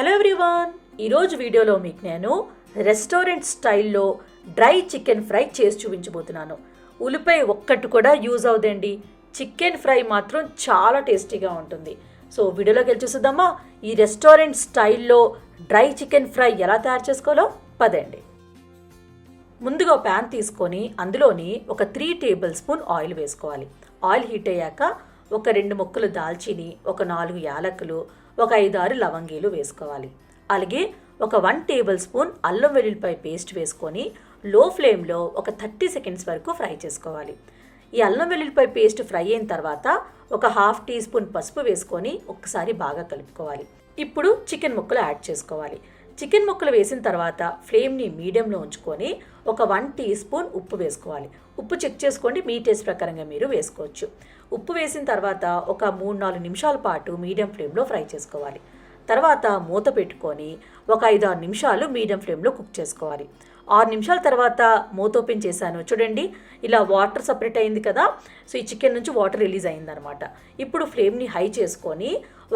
Hello everyone ఈరోజు వీడియోలో మీకు నేను రెస్టారెంట్ స్టైల్లో డ్రై చికెన్ ఫ్రై చేసి చూపించబోతున్నాను. ఉల్లిపాయ ఒక్కటి కూడా యూజ్ అవుదండి చికెన్ ఫ్రై మాత్రం చాలా టేస్టీగా ఉంటుంది. సో వీడియోలోకి వెళ్ళి చూసేద్దామా? ఈ రెస్టారెంట్ స్టైల్లో డ్రై చికెన్ ఫ్రై ఎలా తయారు చేసుకోవాలో పదండి. ముందుగా ప్యాన్ తీసుకొని అందులోని ఒక త్రీ టేబుల్ స్పూన్ ఆయిల్ వేసుకోవాలి. ఆయిల్ హీట్ అయ్యాక ఒక రెండు ముక్కలు దాల్చిని ఒక నాలుగు యాలకులు ఒక ఐదారు లవంగీలు వేసుకోవాలి. అలాగే ఒక వన్ టేబుల్ స్పూన్ అల్లం వెల్లుల్లిపాయ పేస్ట్ వేసుకొని లో ఫ్లేమ్లో ఒక థర్టీ సెకండ్స్ వరకు ఫ్రై చేసుకోవాలి. ఈ అల్లం వెల్లుల్లిపాయ పేస్ట్ ఫ్రై అయిన తర్వాత ఒక హాఫ్ టీ స్పూన్ పసుపు వేసుకొని ఒకసారి బాగా కలుపుకోవాలి. ఇప్పుడు చికెన్ ముక్కలు యాడ్ చేసుకోవాలి. చికెన్ ముక్కలు వేసిన తర్వాత ఫ్లేమ్ని మీడియంలో ఉంచుకొని ఒక వన్ టీ స్పూన్ ఉప్పు వేసుకోవాలి. ఉప్పు చెక్ చేసుకోండి. మీ టేస్ట్ ప్రకారంగా మీరు వేసుకోవచ్చు. ఉప్పు వేసిన తర్వాత ఒక మూడు నాలుగు నిమిషాల పాటు మీడియం ఫ్లేమ్లో ఫ్రై చేసుకోవాలి. తర్వాత మూత పెట్టుకొని ఒక ఐదు ఆరు నిమిషాలు మీడియం ఫ్లేమ్లో కుక్ చేసుకోవాలి. ఆరు నిమిషాల తర్వాత మూత ఓపెన్ చేశాను. చూడండి ఇలా వాటర్ సపరేట్ అయింది కదా? సో ఈ చికెన్ నుంచి వాటర్ రిలీజ్ అయిందనమాట ఇప్పుడు ఫ్లేమ్ని హై చేసుకొని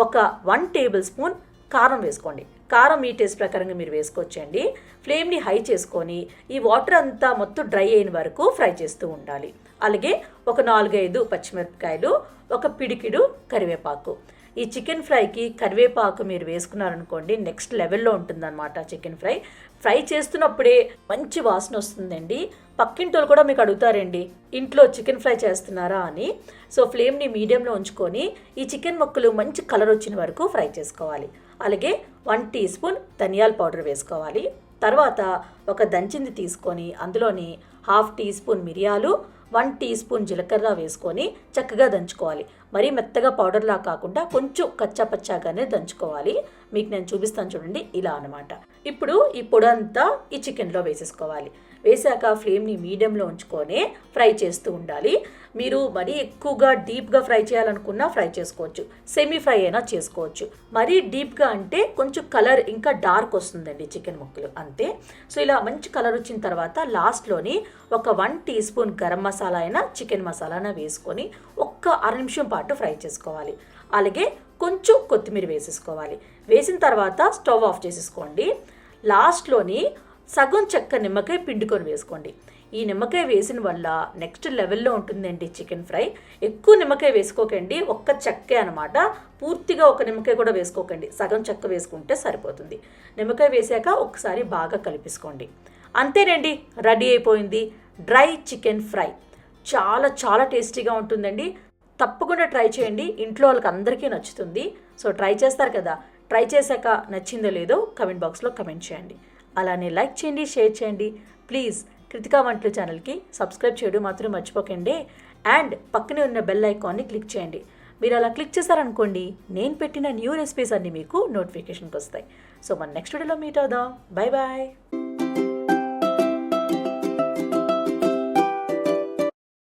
ఒక వన్ టేబుల్ స్పూన్ కారం వేసుకోండి. కారం మీ టేస్ట్ ప్రకారంగా మీరు వేసుకోవచ్చండి. ఫ్లేమ్ని హై చేసుకొని ఈ వాటర్ అంతా మొత్తం డ్రై అయిన వరకు ఫ్రై చేస్తూ ఉండాలి. అలాగే ఒక నాలుగైదు పచ్చిమిరపకాయలు ఒక పిడికిడు కరివేపాకు. ఈ చికెన్ ఫ్రైకి కరివేపాకు మీరు వేసుకున్నారనుకోండి నెక్స్ట్ లెవెల్లో ఉంటుందన్నమాట చికెన్ ఫ్రై. ఫ్రై చేస్తున్నప్పుడే మంచి వాసన వస్తుందండి. పక్కింటోళ్ళు కూడా మీకు అడుగుతారండి ఇంట్లో చికెన్ ఫ్రై చేస్తున్నారా? అని. సో ఫ్లేమ్ని మీడియంలో ఉంచుకొని ఈ చికెన్ ముక్కలు మంచి కలర్ వచ్చిన వరకు ఫ్రై చేసుకోవాలి. అలాగే వన్ టీ స్పూన్ ధనియాల పౌడర్ వేసుకోవాలి. తర్వాత ఒక దంచింది తీసుకొని అందులోని హాఫ్ టీ స్పూన్ మిరియాలు వన్ టీ స్పూన్ జీలకర్ర వేసుకొని చక్కగా దంచుకోవాలి. మరీ మెత్తగా పౌడర్లా కాకుండా కొంచెం కచ్చాపచ్చాగానే దంచుకోవాలి. మీకు నేను చూపిస్తాను చూడండి ఇలా అనమాట ఇప్పుడు ఈ పొడి అంతా ఈ చికెన్లో వేసేసుకోవాలి. వేసాక ఫ్లేమ్ని మీడియంలో ఉంచుకొని ఫ్రై చేస్తూ ఉండాలి. మీరు మరీ ఎక్కువగా డీప్గా ఫ్రై చేయాలనుకున్నా ఫ్రై చేసుకోవచ్చు. సెమీ ఫ్రై అయినా చేసుకోవచ్చు. మరీ డీప్గా అంటే కొంచెం కలర్ ఇంకా డార్క్ వస్తుందండి చికెన్ ముక్కలు. అంతే. సో ఇలా మంచి కలర్ వచ్చిన తర్వాత లాస్ట్లోని ఒక one teaspoon garam masala అయినా చికెన్ మసాలానా వేసుకొని ఒక్క అర నిమిషం పాటు ఫ్రై చేసుకోవాలి. అలాగే కొంచెం కొత్తిమీర వేసేసుకోవాలి. వేసిన తర్వాత స్టవ్ ఆఫ్ చేసేసుకోండి. లాస్ట్లోని సగం చెక్క నిమ్మకాయ పిండుకొని వేసుకోండి. ఈ నిమ్మకాయ వేసిన వల్ల నెక్స్ట్ లెవెల్లో ఉంటుందండి చికెన్ ఫ్రై. ఎక్కువ నిమ్మకాయ వేసుకోకండి ఒక్క చెక్కే అనమాట పూర్తిగా ఒక నిమ్మకాయ కూడా వేసుకోకండి. సగం చెక్క వేసుకుంటే సరిపోతుంది. నిమ్మకాయ వేసాక ఒకసారి బాగా కలిపేసుకోండి. అంతేనండి రెడీ అయిపోయింది డ్రై చికెన్ ఫ్రై. చాలా చాలా టేస్టీగా ఉంటుందండి. తప్పకుండా ట్రై చేయండి. ఇంట్లో వాళ్ళకి అందరికీ నచ్చుతుంది. సో ట్రై చేస్తారు కదా. ట్రై చేశాక నచ్చిందో లేదో కమెంట్ బాక్స్లో కమెంట్ చేయండి. అలానే లైక్ చేయండి షేర్ చేయండి. ప్లీజ్ కృతికా వంటలు ఛానల్కి సబ్స్క్రైబ్ చేయడం మాత్రం మర్చిపోకండి. అండ్ పక్కనే ఉన్న బెల్ ఐకాన్ని క్లిక్ చేయండి. మీరు అలా క్లిక్ చేశారనుకోండి నేను పెట్టిన న్యూ రెసిపీస్ అన్నీ మీకు నోటిఫికేషన్కి వస్తాయి. సో మన నెక్స్ట్ వీడియోలో మీట్ అవుదాం. Bye bye